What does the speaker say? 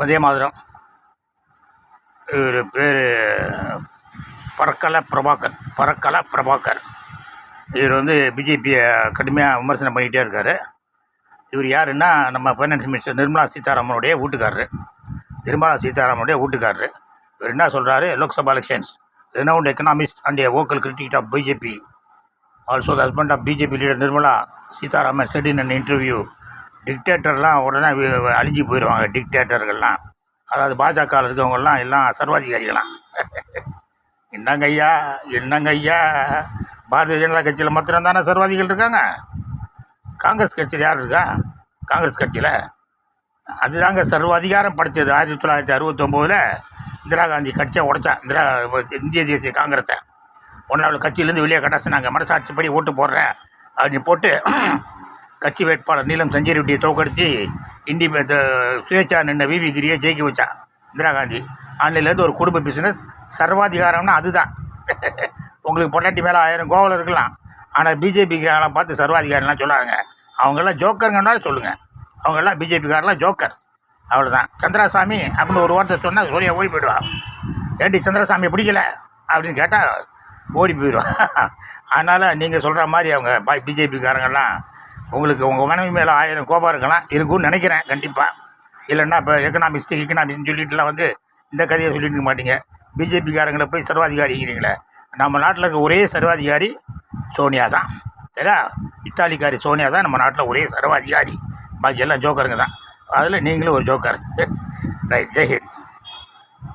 வந்தே மாதிரம் இவர் பேர் பறக்கல பிரபாகர் பறக்கல பிரபாகர். இவர் வந்து பிஜேபியை கடுமையாக விமர்சனம் பண்ணிகிட்டே இருக்கார். இவர் யாருன்னா நம்ம ஃபைனான்ஸ் மினிஸ்டர் நிர்மலா சீதாராமனுடைய வீட்டுக்காரரு. நிர்மலா சீதாராமனுடைய வீட்டுக்காரரு. இவர் என்ன சொல்கிறாரு Lok Sabha elections renowned economist and a vocal critic of BJP also the husband of BJP leader Nirmala Sitharaman said in an interview டிக்டேட்டர்லாம் உடனே அழிஞ்சு போயிடுவாங்க டிக்டேட்டர்கள்லாம் அதாவது பாஜக இருக்கவங்கெல்லாம் எல்லாம் சர்வாதிகாரிகளாம். என்னங்க ஐயா என்னங்க ஐயா பாரதிய ஜனதா கட்சியில் மாத்திரம் தானே சர்வாதிகள் இருக்காங்க? காங்கிரஸ் கட்சியில் யார் இருக்கா? காங்கிரஸ் கட்சியில். அதுதாங்க சர்வாதிகாரம் படைச்சது. ஆயிரத்தி தொள்ளாயிரத்தி அறுபத்தொம்போதில் இந்திரா காந்தி கட்சியை உடைச்சா இந்திரா இந்திய தேசிய காங்கிரஸை. ஒன்றாவது கட்சியிலேருந்து வெளியே கட்டாசினாங்க மனசாட்சிப்படி ஓட்டு போடுறேன் அப்படின்னு போட்டு கட்சி வேட்பாளர் நீலம் சஞ்சய் ரெட்டியை தோக்கடித்து இண்டி சுயேட்சா நின்ன விவி கிரியை ஜெயிக்க வச்சா இந்திரா காந்தி. அன்னிலேருந்து ஒரு குடும்ப பிஸ்னஸ் சர்வாதிகாரம்னா அதுதான். உங்களுக்கு பொண்டாட்டி மேலே ஆயிரம் கோவில் இருக்கலாம். ஆனால் பிஜேபிக்காரெல்லாம் பார்த்து சர்வாதிகாரிலாம் சொல்லாங்க. அவங்கெல்லாம் ஜோக்கருங்கன்னாலும் சொல்லுங்கள் அவங்கெல்லாம் பிஜேபிக்காரெலாம் ஜோக்கர். அவ்வளோதான் சந்திராசாமி அப்படின்னு ஒரு வார்த்தை சொன்னால் சூர்யா ஓடி போயிடுவான் ஏண்டி சந்திரசாமி பிடிக்கல? அப்படின்னு கேட்டால் ஓடி போயிடுவான் அதனால் நீங்கள் சொல்கிற மாதிரி அவங்க பிஜேபிக்காரங்கெல்லாம் உங்களுக்கு உங்கள் மனைவி மேலே ஆயிரம் கோபம் இருக்கலாம் இருக்கும்னு நினைக்கிறேன் கண்டிப்பாக இல்லைன்னா இப்போ எக்கனாமிக்ஸ் எக்கனாமிக்ஸ்னு சொல்லிட்டுலாம் வந்து இந்த கதையை சொல்லிட்டு இருக்க மாட்டீங்க. பிஜேபிக்காரங்களை போய் சர்வாதிகாரிங்கிறீங்களே நம்ம நாட்டில் இருக்க ஒரே சர்வாதிகாரி சோனியா தான் சரியா? இத்தாலிக்காரி சோனியா தான் நம்ம நாட்டில் ஒரே சர்வாதிகாரி. பாக்கி எல்லாம் ஜோக்கருங்க தான். அதில் நீங்களும் ஒரு ஜோக்கர். ரைட் ஜெய்ஹிந்த்